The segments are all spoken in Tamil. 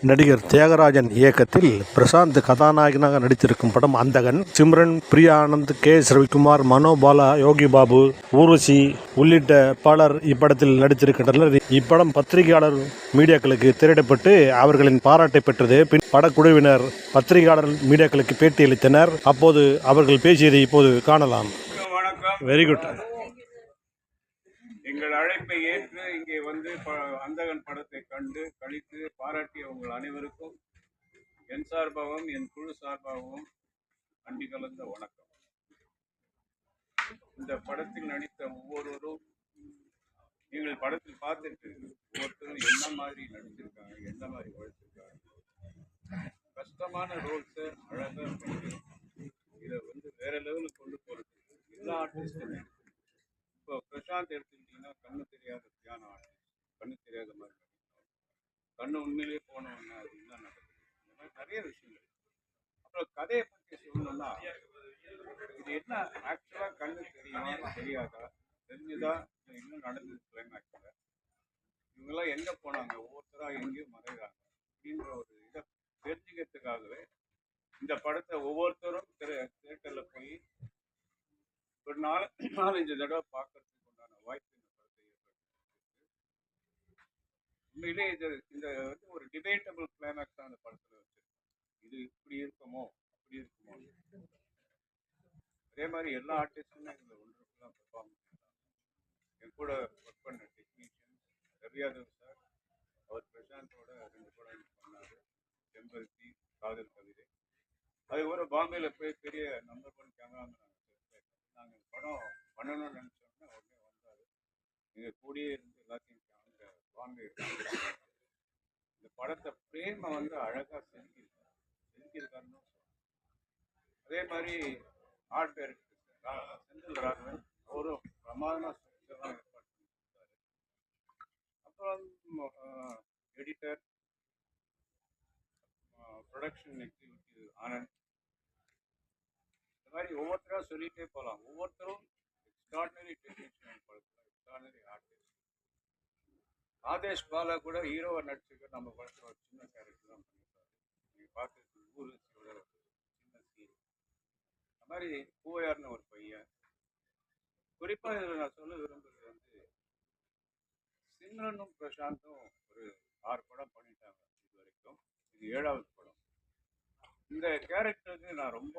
நடிகர் தியாகராஜன் இயக்கத்தில் பிரசாந்த் கதாநாயகனாக நடித்திருக்கும் படம் அந்தகன் சிம்ரன் பிரியா ஆனந்த் கே. எஸ் ரவிக்குமார் மனோபாலா யோகி பாபு ஊர்வசி உள்ளிட்ட பலர் இப்படத்தில் நடித்திருக்கின்றனர். இப்படம் பத்திரிகையாளர் மீடியாக்களுக்கு திரையிடப்பட்டு அவர்களின் பாராட்டை பெற்றது. பின் படக்குழுவினர் பத்திரிகையாளர் மீடியாக்களுக்கு பேட்டியளித்தனர். அப்போது அவர்கள் பேசியதை இப்போது காணலாம். வெரி குட் எங்கள் அழைப்பை ஏற்று இங்கே வந்து ப- அந்தகன் படத்தை கண்டு கழித்து பாராட்டிய உங்கள் அனைவருக்கும் என் சார்பாகவும் என் குழு சார்பாகவும் அண்டி கலந்த வணக்கம். இந்த படத்தில் நடித்த ஒவ்வொருவரும் நீங்கள் படத்தில் பார்த்துட்டு ஒவ்வொருத்தரும் என்ன மாதிரி நடிச்சிருக்காங்க என்ன மாதிரி உழைச்சிருக்காங்க கஷ்டமான ரோல்ஸை அழகாக இதை வந்து வேற லெவலுக்கு கொண்டு போகிறதுக்கு எல்லா ஆர்டிஸ்டும் இப்போ பிரசாந்த் எடுத்துக்கிட்டிங்கன்னா கண்ணு தெரியாத பியானோ ஆர்டிஸ்ட் கண்ணு தெரியாத மாதிரி நடிப்பார். கண்ணு உண்மையிலேயே போனவங்க அது என்ன நடக்குது. இந்த மாதிரி நிறைய விஷயங்கள். அப்புறம் கதையை பற்றி சொல்லணும்னா இது என்ன ஆக்சுவலாக கண்ணு தெரியுமா தெரியாதா? தெரிஞ்சுதா இன்னும் நடந்தது கிளைமேக்ஸில் இவங்கெல்லாம் எங்கே போனாங்க? ஒவ்வொருத்தராக எங்கேயும் மறைகிறாங்க அப்படின்ற ஒரு இதை தெரிஞ்சுக்கிறதுக்காகவே இந்த படத்தை ஒவ்வொருத்தரும் திரு தியேட்டரில் போய் ஒரு நாலு நாலஞ்சு தடவை பார்க்கறது உண்டான வாய்ப்பு இந்த படத்தை ஏற்படுத்தி உண்மையிலே இது இந்த வந்து ஒரு டிபேட்டபிள் கிளைமேக்ஸ் தான் அந்த படத்தில் வச்சிருக்கோம் இது இப்படி இருக்குமோ அப்படி இருக்குமோ அதே மாதிரி எல்லா ஆர்டிஸ்டுமே இதில் ஒன்றுக்குலாம் பெர்ஃபார்ம் என் கூட ஒர்க் பண்ண டெக்னீஷியன் ரவி யாதவ் சார் அவர் பிரசாந்தோட ரெண்டு படம் பண்ணார். செம்பருத்தி காதல் கவிதை. அதுக்கப்புறம் பாம்பேல போய் பெரிய நம்பர் ஒன் கேமராமேன் நாங்கள் படம் பண்ணணும்னு நினச்சோம்னா உடனே வந்தார். நீங்கள் கூடயே இருந்து எல்லாத்தையும் அங்கே இந்த படத்தை பிரேமை வந்து அழகாக செதுக்கியிருக்காரு செதுக்கியிருக்காருன்னு சொல்லலாம் அதே மாதிரி ஆர்ட் டைரக்டர் செந்தில் ராகவன் அவரும் பிரமாதமாக ஸ்ட்ரக்சர்லாம் ஏற்பாடு பண்ணி கொடுத்தாரு. அப்புறம் எடிட்டர் ப்ரொடக்ஷன் எக்ஸிக்யூட்டிவ் ஆனந்த். இந்த மாதிரி ஒவ்வொருத்தராக சொல்லிட்டே போகலாம் ஒவ்வொருத்தரும் எக்ஸ்ட்ராடனரி டெக்னீஷியன் படத்தில் எக்ஸ்ட்ராடனரி ஆர்டிஸ்ட் ஆதேஷ் பாலா கூட ஹீரோவை நடிச்சிருக்க நம்ம படத்தில் ஒரு சின்ன கேரக்டர் தான் பண்ணியிருக்காரு. நீங்கள் பார்த்து ஊர்வசியோட சின்ன சீன் அந்த மாதிரி பூவையார்னு ஒரு பையன். குறிப்பாக இதில் நான் சொல்ல விரும்புறது வந்து சிம்ரனும் பிரசாந்தும் ஒரு ஆறு படம் பண்ணிட்டாங்க இது வரைக்கும் இது ஏழாவது படம். இந்த கேரக்டருக்கு நான் ரொம்ப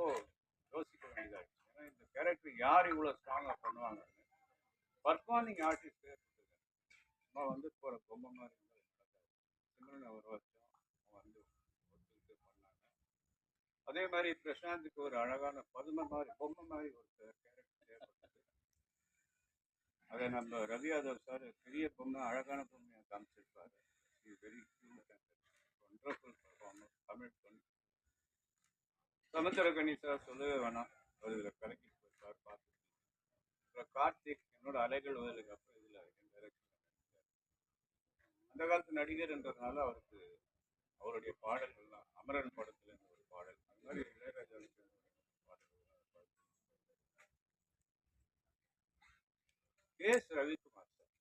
யோசிக்க வேண்டியதாச்சு ஏன்னா இந்த கேரக்டர் யார் இவ்வளோ ஸ்ட்ராங்காக பண்ணுவாங்க பர்ஃபார்மிங் ஆர்டிஸ்ட் அம்மா வந்து போகிற பொம்மை மாதிரி நடக்காது. சிம்ரன் ஒரு வருஷம் வந்து ஒத்துக்கிட்டு பண்ணாங்க. அதே மாதிரி பிரசாந்துக்கு ஒரு அழகான பதுமை மாதிரி பொம்மை மாதிரி ஒரு கேரக்டர் தேவைப்பட்டது அதை நம்ம ரவி யாதவ் சார் பெரிய பொம்மை அழகான பொம்மையை காமிச்சிருப்பாரு. வெரி ஒண்டர்ஃபுல் பர்ஃபார்மன்ஸ் தமிழ் பொண்ணு. சமுத்திரகனி சார் சொல்லவே வேணாம். அவர் இதில் கலக்கி போயிருக்கார் பார்த்து அப்புறம் கார்த்திக் என்னோட அலைகள் வயலுக்கு அப்புறம் அந்த காலத்து நடிகர்ன்றதுனால அவருக்கு அவருடைய பாடல்கள்லாம் அமரன் படத்துல இருந்த ஒரு பாடல் அந்த மாதிரி இளையராஜாவுக்கு கே எஸ் ரவிக்குமார் சார்.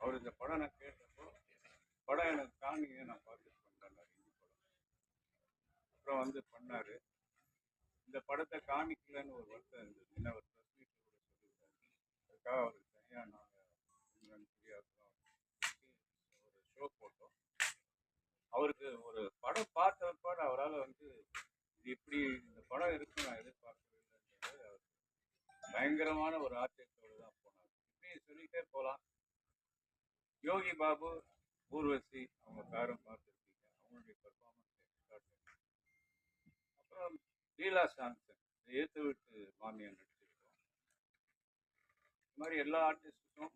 அவர் இந்த படம் நான் கேட்டப்போ படம் எனக்கு காமிங்க நான் பார்த்துட்டு பண்ணுறேன் ஹிந்தி படம். அப்புறம் வந்து பண்ணாரு. இந்த படத்தை காமிக்கலன்னு ஒரு வருத்தம் இருந்தது. என்ன ஒரு ப்ரெஸ் மீட்டில் கூட சொல்லியிருக்காரு அதுக்காக அவருக்கு தனியாக நான் ஃப்ரீயாக ஒரு ஷோ போட்டோம் அவருக்கு ஒரு படம் பார்த்த பாடு அவரால் வந்து இது இப்படி இந்த படம் இருக்கும் நான் எதிர்பார்க்கவே இல்லைன்றது அவர் பயங்கரமான ஒரு ஆச்சரியத்தோடு தான் போனார். இப்படி சொல்லிட்டே போகலாம். யோகி பாபு ஊர்வசி அவங்க பேரும் பார்த்துருக்கீங்க. அவங்களுடைய பெர்ஃபார்மன்ஸ் அப்புறம் லீலா சாந்தன் ஏற்று விட்டு மாமியார் நடிச்சிருக்கோம். இந்த மாதிரி எல்லா ஆர்டிஸ்டுக்கும்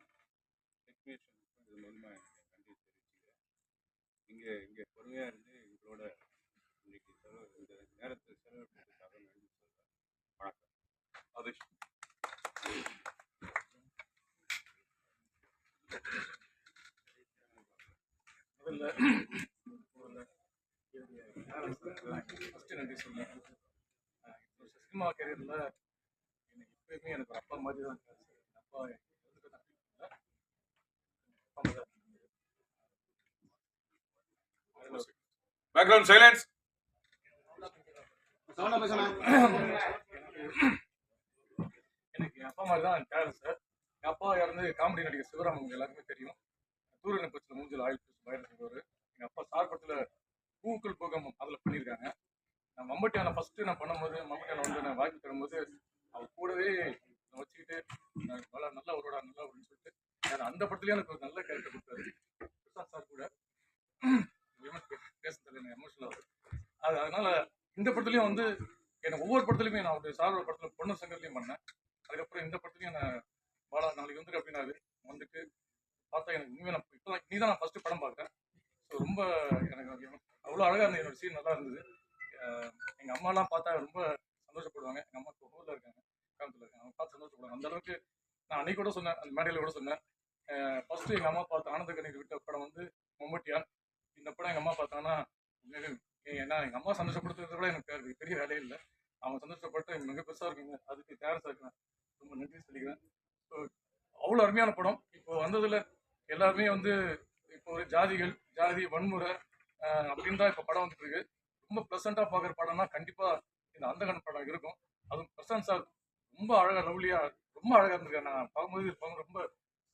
டெக்னீஷியனுக்கும் இது மூலமாக இங்கே இங்கே பொறுமையாக இருந்து எங்களோட இன்னைக்கு செலவு இந்த நேரத்தை செலவிட்டதுக்காக நன்றி சொல்கிறேன் வணக்கம். அபிஷ் முதல்ல ஃபஸ்ட்டு நன்றி சொல்லுவேன் இப்போ சினிமா கேரியரில் எனக்கு எப்பயுமே எனக்கு அப்பா மாதிரி தான் அப்பா எனக்கு நான் feel பண்ணல. அப்பா மாதிரி தான் இருக்காரு. அதில் பேக்ரவுண்ட் சைலன்ஸ் எனக்கு என் அப்பா மாதிரி தான் கேரள சார் என் அப்பா இறந்து காமெடி நடிகர் சிவராம் உங்க எல்லாருக்குமே தெரியும். சூரியனை பட்சத்தில் மூஞ்சில் ஆயில் பூசி பயிர் செய்வார் எங்கள் அப்பா சார் படத்தில் பூக்கள் பூகம்பம் அதில் பண்ணியிருக்காங்க. நான் மம்பட்டியான ஃபஸ்ட்டு நான் பண்ணும்போது மம்பட்டியான வந்து நான் வாய்ப்பு தரும்போது அவர் கூடவே நான் வச்சுக்கிட்டு நான் நல்லா நல்லா ஒருவடா நல்லா அப்படின்னு சொல்லிட்டு நான் அந்த படத்துலேயே எனக்கு ஒரு நல்ல கேரக்டர் கொடுத்தாரு. பிரசாத் சார் கூட பேச தெரியல எமோஷனல் ஆகுது அது அதனால இந்த படத்துலையும் வந்து எனக்கு ஒவ்வொரு படத்துலையுமே நான் ஒரு சாரோட படத்தில் பொண்ணு சங்கத்துலையும் பண்ணேன். அதுக்கப்புறம் இந்த படத்துலையும் நான் பாலா நாளைக்கு வந்துருக்கு அப்படின்னாரு வந்துட்டு பார்த்தா எனக்கு உண்மையாக நான் இப்போ நீ தான் நான் ஃபர்ஸ்ட் படம் பார்க்குறேன் ஸோ ரொம்ப எனக்கு அவ்வளோ அழகாக இருந்தது. என்னோட சீன் நல்லா இருந்தது. எங்கள் அம்மாலாம் பார்த்தா ரொம்ப சந்தோஷப்படுவாங்க. எங்கள் அம்மா இப்போ ஊரில் இருக்காங்க. காலத்தில் இருக்காங்க. அவங்க பார்த்து சந்தோஷப்படுவாங்க. அந்த அளவுக்கு நான் அன்னைக்கு கூட சொன்னேன் அந்த மேடையில் கூட சொன்னேன். ஃபஸ்ட்டு எங்கள் அம்மா பார்த்த ஆனந்த கண்ணீர் விட்ட படம் வந்து மம்மட்டியான். இந்த படம் எங்கள் அம்மா பார்த்தாங்கன்னா ஏன்னா எங்கள் அம்மா சந்தோஷப்படுத்துறது கூட எனக்கு பெரிய- பெரிய வேலையே இல்லை. அவங்க சந்தோஷப்பட்டு மிக பெருசாக இருக்குங்க. அதுக்கு தேரஸாக இருக்கிறேன் ரொம்ப நன்றி சொல்லிக்கிறேன். ஸோ அவ்வளோ அருமையான படம். இப்போ வந்ததில் எல்லாருமே வந்து இப்போ ஒரு ஜாதிகள் ஜாதி வன்முறை அப்படின்னு தான் இப்போ படம் வந்துட்டு இருக்கு ரொம்ப ப்ளசண்ட்டாக பார்க்குற படம்னா கண்டிப்பாக இந்த அந்தகன் படம் இருக்கும். அதுவும் பிரசாந்த் சார் ரொம்ப அழகாக லவ்லியாக ரொம்ப அழகாக இருந்திருக்காரு. நான் பார்க்கும்போது பார்க்கும்போது ரொம்ப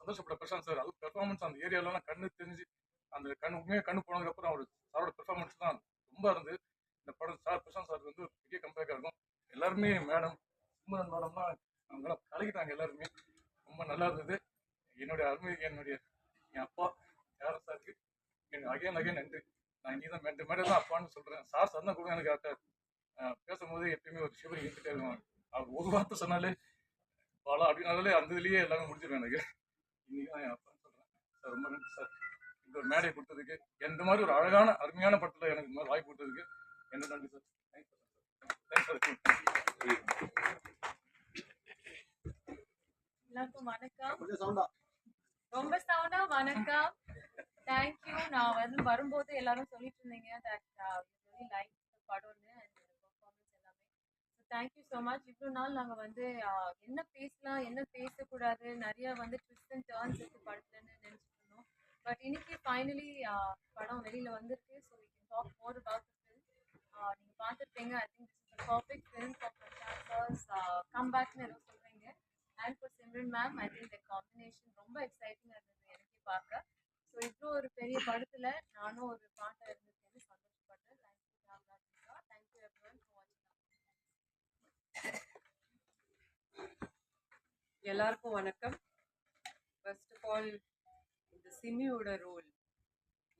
சந்தோஷப்பட்ட பிரசாந்த் சார். அதுவும் பெர்ஃபார்மன்ஸ் அந்த ஏரியாவிலலாம் கண்ணு தெரிஞ்சு அந்த கண் உண்மையாக கண்ணு போனதுக்கப்புறம் அவர் சாரோட பெர்ஃபார்மன்ஸ் தான் ரொம்ப இருந்தது இந்த படம் சார் பிரசாந்த் சார் வந்து பெரிய கம்பேக்காக இருக்கும். எல்லாருமே மேடம் சுமரன் மேடம்லாம் அவங்களாம் கலக்கிட்டாங்க எல்லாருமே. ரொம்ப நல்லா இருந்தது. என்னுடைய அருமை என்னுடைய என் அப்பா யார சாருக்கு எனக்கு அகைன் அகைன் நன்றி. நான் இனி தான் ரெண்டு மேடம் தான் அப்பான்னு சொல்கிறேன் சார் சொன்னால் கூட எனக்கு அக்கா பேசும்போது எப்பயுமே ஒரு சிவரி இருந்துட்டே இருக்கும். அவர் ஒரு வார்த்தை சொன்னாலே பாலா அப்படின்னாலே அந்த இதுலேயே எல்லாமே முடிஞ்சிடும் எனக்கு. இன்னைக்கு தான் என் அப்பான்னு சொல்கிறேன் சார் ரொம்ப நன்றி சார். இந்த ஒரு மேடையை கொடுத்ததுக்கு. இந்த மாதிரி ஒரு அழகான அருமையான படத்தில் எனக்கு இந்த மாதிரி வாய்ப்பு கொடுத்ததுக்கு என்ன நன்றி சார். எல்லாருக்கும் வணக்கம். ரொம்ப சவுண்டா வணக்கம். தேங்க்யூ நான் வந்து வரும்போது எல்லாரும் சொல்லிட்டு இருந்தீங்க. லைக் படம்னு அண்ட் பெர்ஃபார்மன்ஸ் எல்லாமே. So thank you so much இவ்வளோ நாள் நாங்கள் வந்து uh, என்ன பேசலாம் என்ன பேசக்கூடாது நிறைய வந்து ட்விஸ்ட் அண்ட் டேர்ன்ஸ் இருக்கு படத்துலன்னு நினச்சிட்டு பட் இன்னைக்கு ஃபைனலி படம் வெளியில் வந்திருக்கு. So we can talk more about the film நீங்கள் பார்த்துருப்பீங்க. I think this is perfect film for Prashanth come பேக்னு ஏதோ சொல்கிறீங்க and for Simran ma'am I think the combination ரொம்ப எக்ஸைட்டிங்காக இருந்தது எனக்கே பார்க்க. ஸோ இவ்வளோ ஒரு பெரிய படத்தில் நானும் ஒரு பாட்டாக இருந்திருக்கேன்னு சந்தோஷப்பட்டேன். Thank you Ramraja thank you everyone for வாட்சிங் எல்லாருக்கும் வணக்கம். ஃபர்ஸ்ட் ஆஃப் ஆல் இந்த சிமியோட ரோல்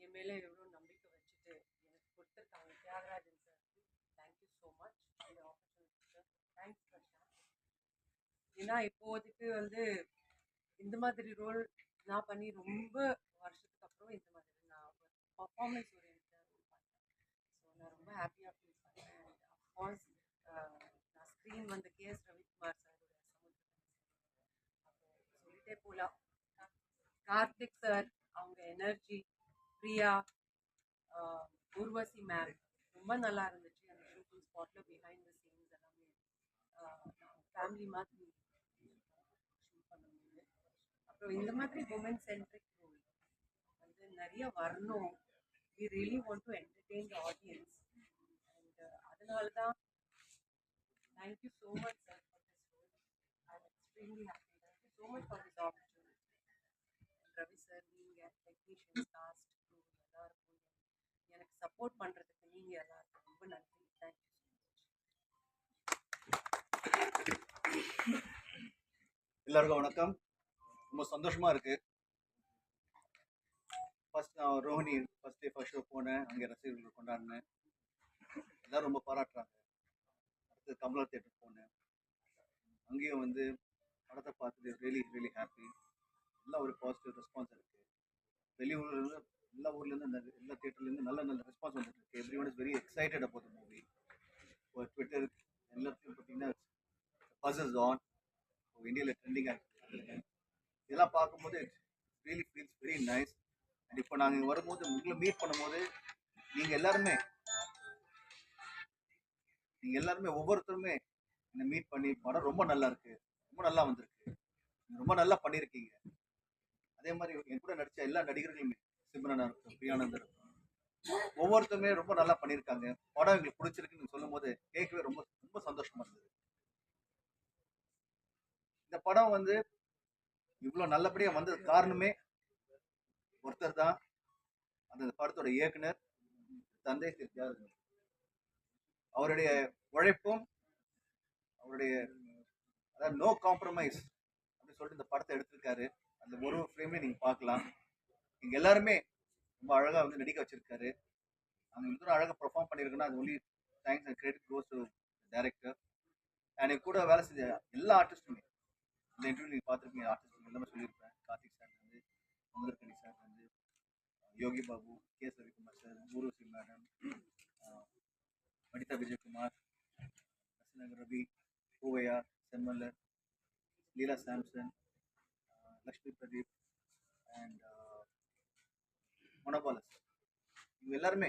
என் மேலே எவ்வளோ நம்பிக்கை வச்சுட்டு எனக்கு கொடுத்துருக்காங்க Thiagarajan sir thank you so much இந்த ஆப்பர்ச்சுனிட்டி சார் தேங்க்ஸ் பிரசாந்த் ஏன்னா இப்போதைக்கு வந்து இந்த மாதிரி ரோல் நான் பண்ணி ரொம்ப வருஷத்துக்கு அப்புறம் இந்த மாதிரி நான் பர்ஃபார்மன்ஸ் ஓரியன்டாக ரோல் பண்ணேன் ஸோ நான் ரொம்ப ஹாப்பியாக ஃபீல் பண்ணேன். அண்ட் அஃப்கோர்ஸ் நான் ஸ்க்ரீன் வந்து கே எஸ் ரவிக்குமார் சார் சமுத்திரம் சொல்லிட்டே போகலாம் கார்த்திக் சார் அவங்க எனர்ஜி பிரியா ஊர்வசி மேம் ரொம்ப நல்லா இருந்துச்சு. அந்த ஷூட்டிங் ஸ்பாட்டில் பிஹைண்ட் த சீன்ஸ் எல்லாமே ஃபேமிலி மாதிரி ஷூட் பண்ணும்போது அப்புறம் இந்த மாதிரி உமன் சென்ட்ரிக் மூவி வந்து நிறைய வரணும். We really want to entertain the audience and அதனால தான் thank you so much sir for this role I am extremely happy thank you so much for this opportunity technicians cast crew எல்லாருக்கும் எனக்கு சப்போர்ட் பண்ணுறதுக்கு நீங்கள் எல்லாருக்கும் ரொம்ப நன்றி. தேங்க்யூ ஸோ மச் எல்லாருக்கும் வணக்கம். ரொம்ப சந்தோஷமாக இருக்குது ஃபர்ஸ்ட் நான் Rohini first day first show போனேன். அங்கே ரசிகர்கள் கொண்டாடினேன். எல்லாரும் ரொம்ப பாராட்டுறாங்க. அடுத்து கமலா தேட்டர் போனேன். அங்கேயும் வந்து படத்தை பார்த்துட்டு ரியலி ரியலி ஹாப்பி எல்லாம் ஒரு பாசிட்டிவ் ரெஸ்பான்ஸ் இருக்கு. வெளியூர்லேருந்து எல்லா ஊர்லேருந்து நிறைய எல்லா தேட்டர்லேருந்து நல்ல நல்ல ரெஸ்பான்ஸ் வந்துட்டு இருக்கு. Everyone is very excited about the movie ஒரு ட்விட்டர் எல்லாத்தையும் பார்த்தீங்கன்னா பசஸ் ஆன் இந்தியாவில் ட்ரெண்டிங்காக இருக்கு. இதெல்லாம் பார்க்கும்போது really feels very nice and இப்போ நாங்கள் வரும்போது உங்களை மீட் பண்ணும்போது நீங்கள் எல்லாருமே நீங்கள் எல்லாருமே ஒவ்வொருத்தருமே என்னை மீட் பண்ணி படம் ரொம்ப நல்லா இருக்கு. ரொம்ப நல்லா வந்திருக்கு. ரொம்ப நல்லா பண்ணியிருக்கீங்க. அதே மாதிரி என் கூட நடித்த எல்லா நடிகர்களுமே சிம்ரனா இருக்கும் பிரியானந்தர் ஒவ்வொருத்தருமே ரொம்ப நல்லா பண்ணியிருக்காங்க. படம் எங்களுக்கு பிடிச்சிருக்குன்னு சொல்லும்போது கேட்கவே ரொம்ப ரொம்ப சந்தோஷமா இருந்தது. இந்த படம் வந்து இவ்வளோ நல்லபடியாக வந்தது காரணமே ஒருத்தர் தான். அந்த படத்தோட இயக்குனர் தந்தை திரு அவருடைய உழைப்பும் அவருடைய அதாவது நோ காம்ப்ரமைஸ் அப்படின்னு சொல்லிட்டு இந்த படத்தை எடுத்திருக்காரு. அந்த ஒரு ஃப்ரேம்லேயும் நீங்கள் பார்க்கலாம். இங்கே எல்லாருமே ரொம்ப அழகாக வந்து நடிக்க வச்சுருக்காரு. அவங்க இவ்வளோ அழகாக பர்ஃபார்ம் பண்ணியிருக்குன்னா அது only thanks and credit goes to director and கூட வேலை செஞ்ச எல்லா ஆர்டிஸ்ட்டுமே இந்த இன்டர்வியூ நீங்கள் பார்த்துருப்பீங்க ஆர்டிஸ்ட் எல்லாமே சொல்லியிருப்பேன். கார்த்திக் சார் வந்து அமுதர்கனி சார் வந்து Yogi Babu K Ravikumar sir Urvashi madam Vanitha Vijayakumar ரசனகர் Ravi Poovaiyar செம்மல்லர் Leela Samson Lakshmi Pradeep and uh, மனோபாலஸ் சார். இவங்க எல்லாருமே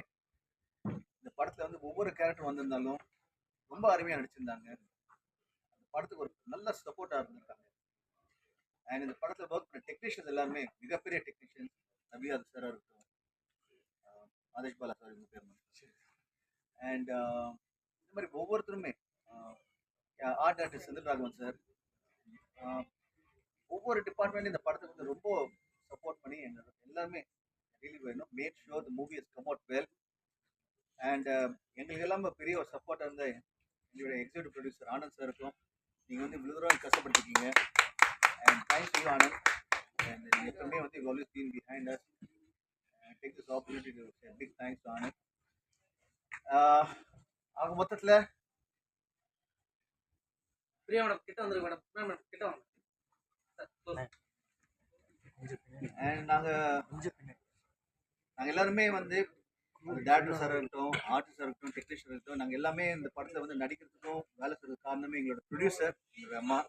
இந்த படத்தில் வந்து ஒவ்வொரு கேரக்டர் வந்திருந்தாலும் ரொம்ப அருமையாக நடிச்சிருந்தாங்க. அந்த படத்துக்கு ஒரு நல்ல சப்போர்ட்டாக இருந்திருக்காங்க. அண்ட் இந்த படத்தில் ஒர்க் பண்ண டெக்னீஷியன்ஸ் எல்லாருமே மிகப்பெரிய டெக்னீஷியன்ஸ் நபியாத் சாராக இருக்கட்டும் uh, ஆதேஷ் பாலா சார் இவங்க பேர் அண்ட் uh, இந்த மாதிரி ஒவ்வொருத்தருமே art artist Senthil Raghavan sir ஒவ்வொரு டிபார்ட்மெண்ட்லையும் இந்த படத்துக்கு வந்து ரொம்ப சப்போர்ட் பண்ணி எங்க எல்லாருமே ரியலி வேணும். Make sure the movie is come out well and எங்களுக்கு எல்லாம் பெரிய ஒரு சப்போர்ட்டாக இருந்த எங்களுடைய எக்ஸிக்யூட்டிவ் ப்ரொடியூசர் ஆனந்த் சாருக்கும் நீங்கள் வந்து இவ்வளோ தூரம் கஷ்டப்பட்டுருக்கீங்க. And thanks you Anand. And நீங்கள் எப்பவுமே வந்து always been behind us take this opportunity to big thanks to Anand. Uh, ஆக மொத்தத்தில் பிரியா மேடம் கிட்ட வந்துருக்கு மேடம். மேடம் கிட்ட வாங்க. நாங்கள் நாங்கள் எல்லாருமே வந்து டேரக்டர் சார் இருக்கட்டும் ஆர்டிஸ்டாக இருக்கட்டும் டெக்னீஷியன் இருக்கட்டும் நாங்கள் எல்லாமே இந்த படத்தில் வந்து நடிக்கிறதுக்கும் வேலை செய்யறதுக்கு காரணமே எங்களோட ப்ரொடியூசர் எங்களோட அம்மா.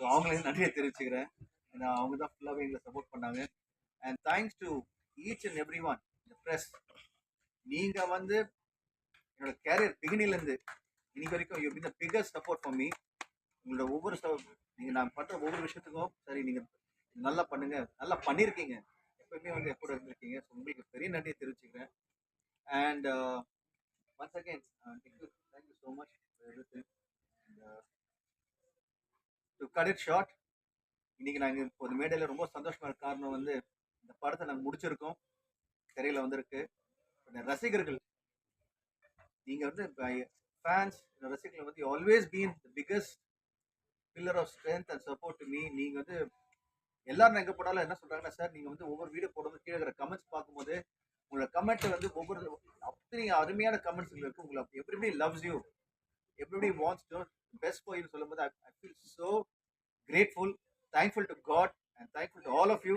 ஸோ அவங்களையும் நன்றியை தெரிவிச்சுக்கிறேன். ஏன்னா அவங்க தான் ஃபுல்லாகவே எங்களை சப்போர்ட் பண்ணாங்க. And thanks to each and everyone இந்த ப்ரெஸ் நீங்கள் வந்து என்னோட கேரியர் பிகினிலேருந்து இன்னைக்கு வரைக்கும் you been the biggest support for me உங்களோட ஒவ்வொரு நீங்கள் நான் பண்ணுற ஒவ்வொரு விஷயத்துக்கும் சரி நீங்கள் நல்லா பண்ணுங்க நல்லா பண்ணியிருக்கீங்க எப்பவுமே வந்து எப்படி இருந்திருக்கீங்க. ஸோ உங்களுக்கு பெரிய நன்றியை தெரிவிச்சுக்கிறேன். And once again thank you thank you so much to cut it short இன்னைக்கு நாங்கள் இப்போ இந்த மேடையில் ரொம்ப சந்தோஷமாக இருக்க காரணம் வந்து இந்த படத்தை நாங்கள் முடிச்சிருக்கோம். திரையில் வந்திருக்கு. இந்த ரசிகர்கள் நீங்கள் வந்து ஃபேன்ஸ் ரசிகர்கள் வந்து always been the biggest pillar of strength and support me நீங்கள் வந்து எல்லாரும் எங்கே போனாலும் என்ன சொல்கிறாங்கன்னா சார் நீங்கள் வந்து ஒவ்வொரு வீடியோ போடும்போது கீழே இருக்கிற கமெண்ட்ஸ் பார்க்கும்போது உங்களோட கமெண்ட் வந்து ஒவ்வொரு அப்படி அருமையான கமெண்ட்ஸ் இருக்கு. உங்களை everybody loves you everybody wants to best for சொல்லும்போது I feel so grateful thankful to God and thankful to all of you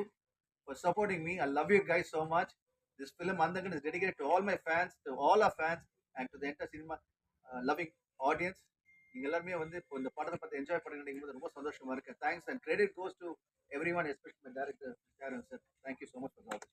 for supporting me I love you guys so much this film Andhagan is dedicate to all my fans to all our fans and to the entire cinema loving audience நீங்க எல்லாருமே வந்து இப்போ இந்த படத்தை பார்த்து என்ஜாய் பண்ணுங்க போது ரொம்ப சந்தோஷமா இருக்கு. Thanks and credit goes to everyone special my director sir thank you so much for